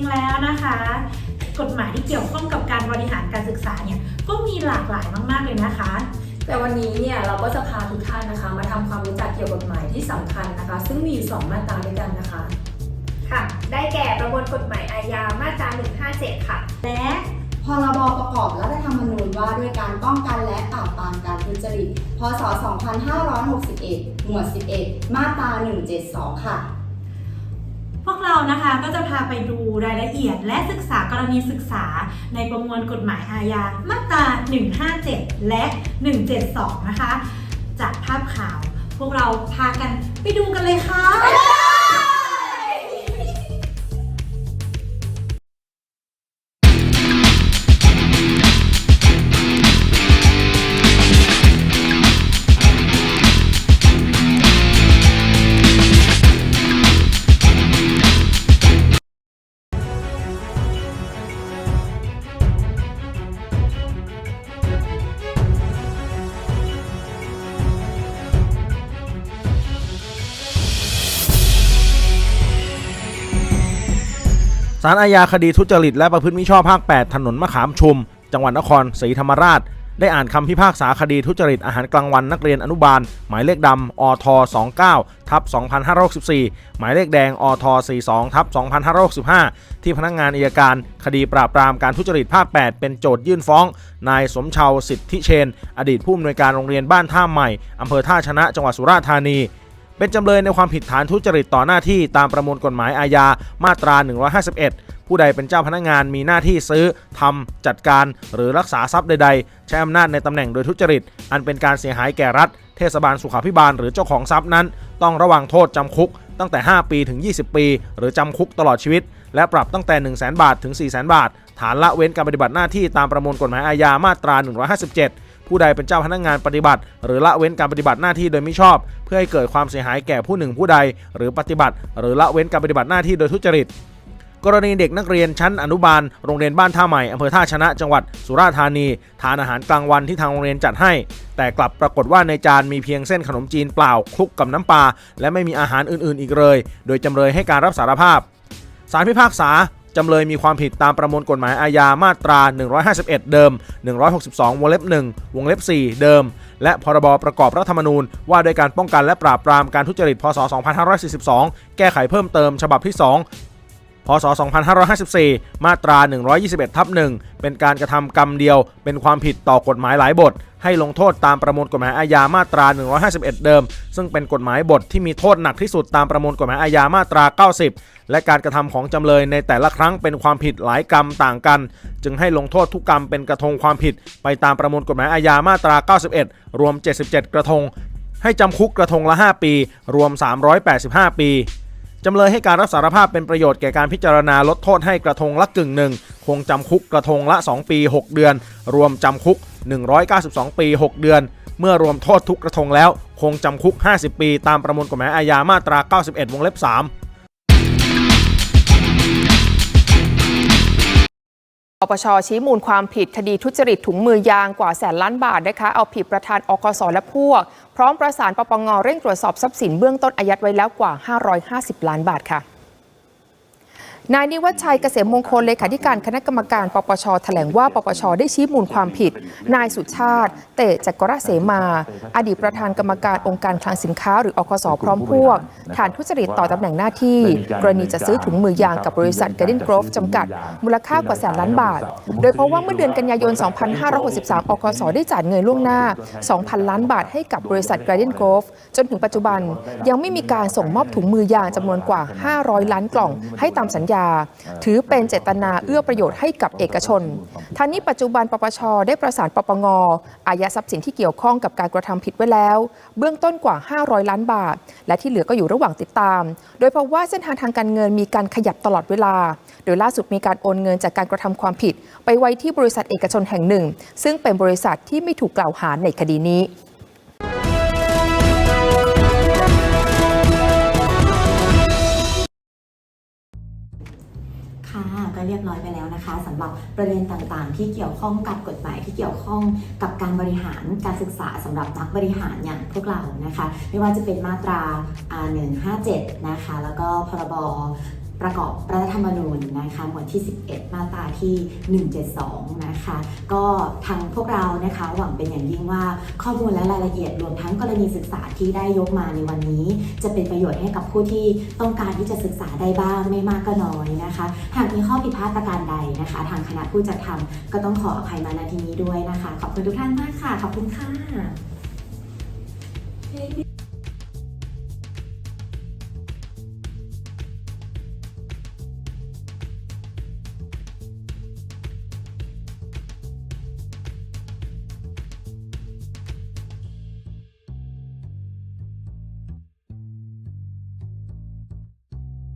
งๆแล้วนะคะ กฎหมายที่เกี่ยวข้องกับการบริหารการศึกษาเนี่ยก็มีหลากหลายมากๆเลยนะคะ แต่วันนี้เนี่ยเราก็จะพาทุกท่านนะคะ มาทำความรู้จักเกี่ยวกับกฎหมายที่สำคัญนะคะ ซึ่งมีอยู่ 2 มาตราด้วยกันนะคะค่ะได้แก่ประมวลกฎหมายอาญามาตรา 157 ค่ะ และพรบประกอบรัฐธรรมนูญว่าด้วยการป้องกันและปราบปรามการทุจริต พศ 2561 หมวด 11 มาตรา 172 ค่ะพ วกเรานะคะก็จะพาไปดูรายละเอียดและศึกษากรณีศึกษาในประมวลกฎหมายอาญามาตรา 157 และ 172 นะคะ จากภาพข่าว พวกเราพากันไปดูกันเลยค่ะ สารอาญาคดีทุจริตและประพฤติมิชอบภาค 8 ถนนมะขามชุม จังหวัดนครศรีธรรมราช ได้อ่านคำพิพากษาคดีทุจริตอาหารกลางวันนักเรียนอนุบาล หมายเลขดำอท29ทับ2564 หมายเลขแดงอท42ทับ2565 ที่พนักงานอัยการ คดีปราบปรามการทุจริตภาค 8 เป็นโจทยื่นฟ้อง นายสมเชาวสิทธิเชน อดีตผู้อำนวยการโรงเรียนบ้านท่าใหม่อำเภอท่าชนะจังหวัดสุราษฎร์ธานี เป็นจำเลยในความผิดฐานทุจริตต่อหน้าที่ตามประมวลกฎหมายอาญามาตรา 151 ผู้ใดเป็นเจ้าพนักงานมีหน้าที่ซื้อทำจัดการ หรือรักษาทรัพย์ใด ๆ ใช้อำนาจในตำแหน่งโดยทุจริต อันเป็นการเสียหายแก่รัฐ เทศบาลสุขาภิบาลหรือเจ้าของทรัพย์นั้น ต้องระวังโทษจำคุกตั้งแต่ 5 ปีถึง 20 ปี หรือจำคุกตลอดชีวิต และปรับตั้งแต่ 1 0 0 0 0แบาทถึง4 0 0 0 0 บาท ฐานละเว้นการปฏิบัติหน้าที่ตามประมวลกฎหมายอาญามาตรา 157 ผู้ใดเป็นเจ้าพนักงานปฏิบัติ หรือละเว้นการปฏิบัติหน้าที่โดยมิชอบ พื่อให้เกิดความเสียหายแก่ผู้หนึ่งผู้ใด หรือปฏิบัติ หรือละเว้นการปฏิบัติหน้าที่โดยทุจริต กรณีเด็กนักเรียนชั้นอนุบาล โรงเรียนบ้านท่าใหม่อำเภอท่าชนะจังหวัดสุราษฎร์ธานี ทานอาหารกลางวันที่ทางโรงเรียนจัดให้ แต่กลับปรากฏว่าในจานมีเพียงเส้นขนมจีนเปล่าคลุกกับน้ำปลาและไม่มีอาหารอื่นๆ อีกเลย โดยจำเลยให้การรับสารภาพสารพิพากษา จำเลยมีความผิดตามประมวลกฎหมายอาญามาตรา 151 เดิม 162 วงเล็บ 1 วงเล็บ 4 เดิม และพรบประกอบรัฐธรรมนูญ ว่าด้วยการป้องกันและปราบปรามการทุจริต พศ 2542 แก้ไขเพิ่มเติมฉบับที่ 2 ศ 2554 มาตรา 121 ทับ 1 เป็นการกระทำกรรมเดียว เป็นความผิดต่อกฎหมายหลายบท ให้ลงโทษตามประมวลกฎหมายอาญามาตรา 151 เดิม ซึ่งเป็นกฎหมายบทที่มีโทษหนักที่สุดตามประมวลกฎหมายอาญามาตรา 90 และการกระทำของจำเลยในแต่ละครั้งเป็นความผิดหลายกรรมต่างกัน จึงให้ลงโทษทุกกรรมเป็นกระทงความผิด ไปตามประมวลกฎหมายอาญามาตรา 91 รวม 77 กระทงให้จำคุกกระทงละ 5 ปี รวม 385 ปี จำเลยให้การรับสารภาพเป็นประโยชน์แก่การพิจารณาลดโทษให้กระทงละกึ่งหนึ่งคงจำคุกกระทงละ 2 ปี 6 เดือน รวมจำคุก 192 ปี 6 เดือน เมื่อรวมโทษทุกกระทงแล้ว คงจำคุก 50 ปี ตามประมวลกฎหมายอาญามาตรา 91 วงเล็บ 3 ปปชชี้มูลความผิดคดีทุจริตถุงมือยางกว่าแสนล้านบาทนะคะเอาผิดประธานอกสและพวก พร้อมประสานปปงเร่งตรวจสอบทรัพย์สินเบื้องต้นอายัดไว้แล้วกว่า 550 ล้านบาทค่ะ นายนิวัชชัยเกษมมงคลเลขาธิการคณะกรรมการ ปปชแถลงว่า ปปชได้ชี้มูลความผิด นายสุชาติ เตจักรเสมา อดีตประธานกรรมการองค์การคลังสินค้า หรืออกสพร้อมพวก ฐานทุจริตต่อตำแหน่งหน้าที่ กรณีจะซื้อถุงมือยางกับบริษัท Garden Grove จำกัด มูลค่ากว่าแสนล้านบาท โดยเพราะว่าเมื่อเดือนกันยายน 2563อกสได้จ่ายเงินล่วงหน้า 2,000 ล้านบาทให้กับบริษัท Garden Grove จนถึงปัจจุบันยังไม่มีการส่งมอบถุงมือยางจำนวนกว่า 500 ล้านกล่องให้ตามสัญญาถือเป็นเจตนาเอื้อประโยชน์ให้กับเอกชนท่านี้ปัจจุบันปปชได้ประสานปปงอายัดทรัพย์สินที่เกี่ยวข้องกับการกระทำผิดไว้แล้ว เบื้องต้นกว่า 500 ล้านบาท และที่เหลือก็อยู่ระหว่างติดตาม โดยพราะว่าเส้นทางทางการเงินมีการขยับตลอดเวลา โดยล่าสุดมีการโอนเงินจากการกระทำความผิด ไปไว้ที่บริษัทเอกชนแห่งหนึ่ง ซึ่งเป็นบริษัทที่ไม่ถูกกล่าวหาในคดีนี้ ค่ะก็เรียบร้อยไปแล้วนะคะนะคะสำหรับประเด็นต่างๆ ที่เกี่ยวข้องกับกฎหมายที่เกี่ยวข้องกับการบริหารการศึกษาสำหรับนักบริหารอย่างพวกเรานะคะ ไม่ว่าจะเป็นมาตรา157 นะคะ แล้วก็พรบ ประกอบรัฐธรรมนูญนะคะหมวดที่ 11 มาตราที่ 172 นะคะก็ทางพวกเรานะคะหวังเป็นอย่างยิ่งว่าข้อมูลและรายละเอียดรวมทั้งกรณีศึกษาที่ได้ยกมาในวันนี้ จะเป็นประโยชน์ให้กับผู้ที่ต้องการที่จะศึกษาได้บ้างไม่มากก็น้อยนะคะ หากมีข้อผิดพลาดประการใดนะคะ ทางคณะผู้จัดทำก็ต้องขออภัยมาณที่นี้ด้วยนะคะ ขอบคุณทุกท่านมากค่ะ ขอบคุณค่ะ